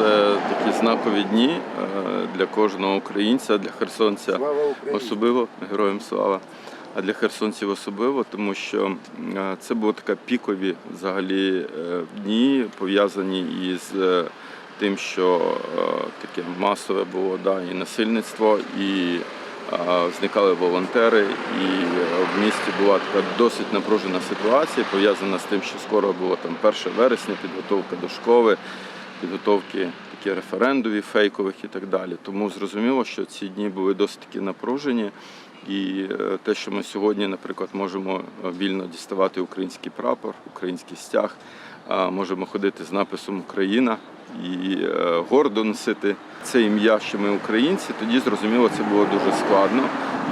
це такі знакові дні е, для кожного українця, для херсонця особливо. Героям слава. А для херсонців особливо, тому що е, це були така пікові взагалі е, дні, пов'язані із тим, що таке масове було да, і насильництво, і зникали волонтери, і в місті була така досить напружена ситуація, пов'язана з тим, що скоро було там 1 вересня, підготовка до школи, підготовки такі референдумів фейкових і так далі. Тому зрозуміло, що ці дні були досить таки напружені. І е, те, що ми сьогодні, наприклад, можемо е, вільно діставати український прапор, український стяг, можемо ходити з написом Україна і е, гордо носити це ім'я, що ми українці, тоді зрозуміло, це було дуже складно.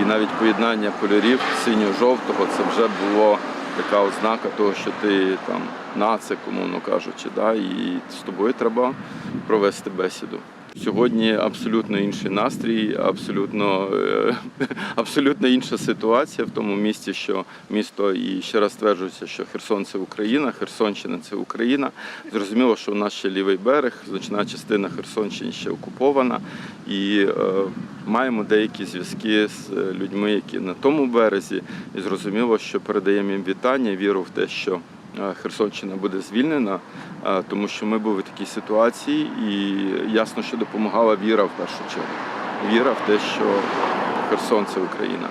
І навіть поєднання кольорів синьо-жовтого це вже було така ознака того, що ти там нацик, умовно кажучи, да, і з тобою треба провести бесіду. Сьогодні абсолютно інший настрій, абсолютно, е, абсолютно інша ситуація в тому місті, що місто і ще раз стверджується, що Херсон це Україна, Херсонщина це Україна. Зрозуміло, що у нас ще лівий берег, значна частина Херсонщини ще окупована, і е, маємо деякі зв'язки з е, людьми, які на тому березі. І зрозуміло, що передаємо їм вітання, віру в те, що Херсонщина буде звільнена, е, тому що ми були в такій ситуації, і ясно, що допомагала віра в першу чергу. Віра в те, що Херсон це Україна.